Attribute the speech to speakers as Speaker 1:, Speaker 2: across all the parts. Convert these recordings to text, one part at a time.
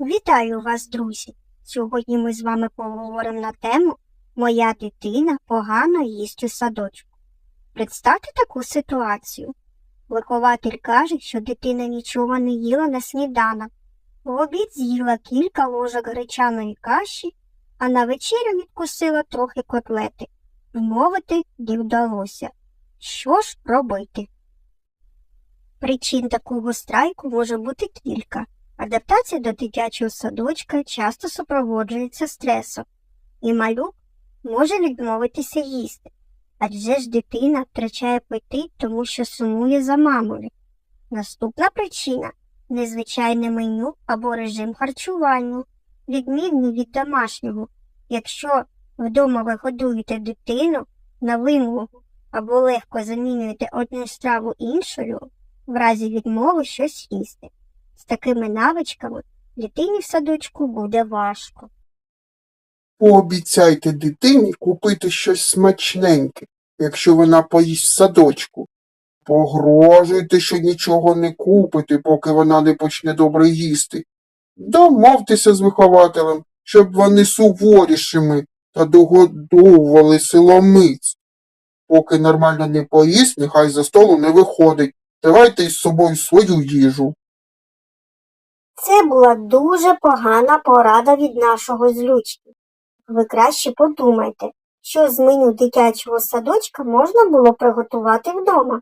Speaker 1: Вітаю вас, друзі! Сьогодні ми з вами поговоримо на тему Моя дитина погано їсть у садочку. Представте таку ситуацію. Вихователь каже, що дитина нічого не їла на сніданок. В обід з'їла кілька ложок гречаної каші, а на вечерю відкусила трохи котлети. Вмовити не вдалося. Що ж робити? Причин такого страйку може бути кілька. Адаптація до дитячого садочка часто супроводжується стресом, і малюк може відмовитися їсти, адже ж дитина втрачає апетит, тому що сумує за мамою. Наступна причина незвичайне меню або режим харчування, відмінний від домашнього. Якщо вдома ви годуєте дитину на вимогу або легко замінюєте одну страву іншою, в разі відмови щось їсти. З такими навичками дитині в садочку буде важко.
Speaker 2: Пообіцяйте дитині купити щось смачненьке, якщо вона поїсть в садочку. Погрожуйте, що нічого не купите, поки вона не почне добре їсти. Домовтеся з вихователем, щоб вони суворішими та догодовували силомиць. Поки нормально не поїсть, нехай за столу не виходить. Давайте із собою свою їжу.
Speaker 1: Це була дуже погана порада від нашого злючки. Ви краще подумайте, що з меню дитячого садочка можна було приготувати вдома.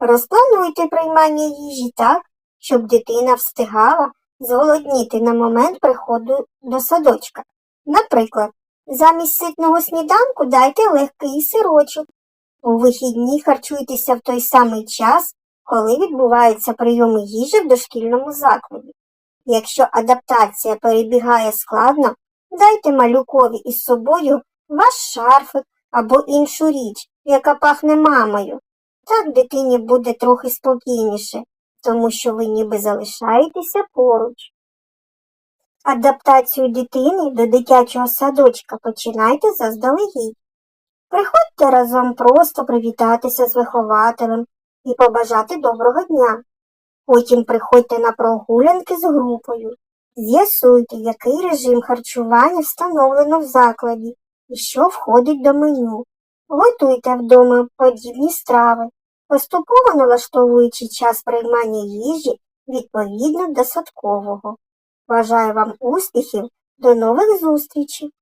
Speaker 1: Розплануйте приймання їжі так, щоб дитина встигала зголодніти на момент приходу до садочка. Наприклад, замість ситного сніданку дайте легкий сирочок. У вихідні харчуйтеся в той самий час, коли відбуваються прийоми їжі в дошкільному закладі. Якщо адаптація перебігає складно, дайте малюкові із собою ваш шарфик або іншу річ, яка пахне мамою. Так дитині буде трохи спокійніше, тому що ви ніби залишаєтеся поруч. Адаптацію дитини до дитячого садочка починайте заздалегідь. Приходьте разом просто привітатися з вихователем і побажати доброго дня. Потім приходьте на прогулянки з групою. З'ясуйте, який режим харчування встановлено в закладі і що входить до меню. Готуйте вдома подібні страви, поступово налаштовуючи час приймання їжі відповідно до садкового. Бажаю вам успіхів, до нових зустрічей!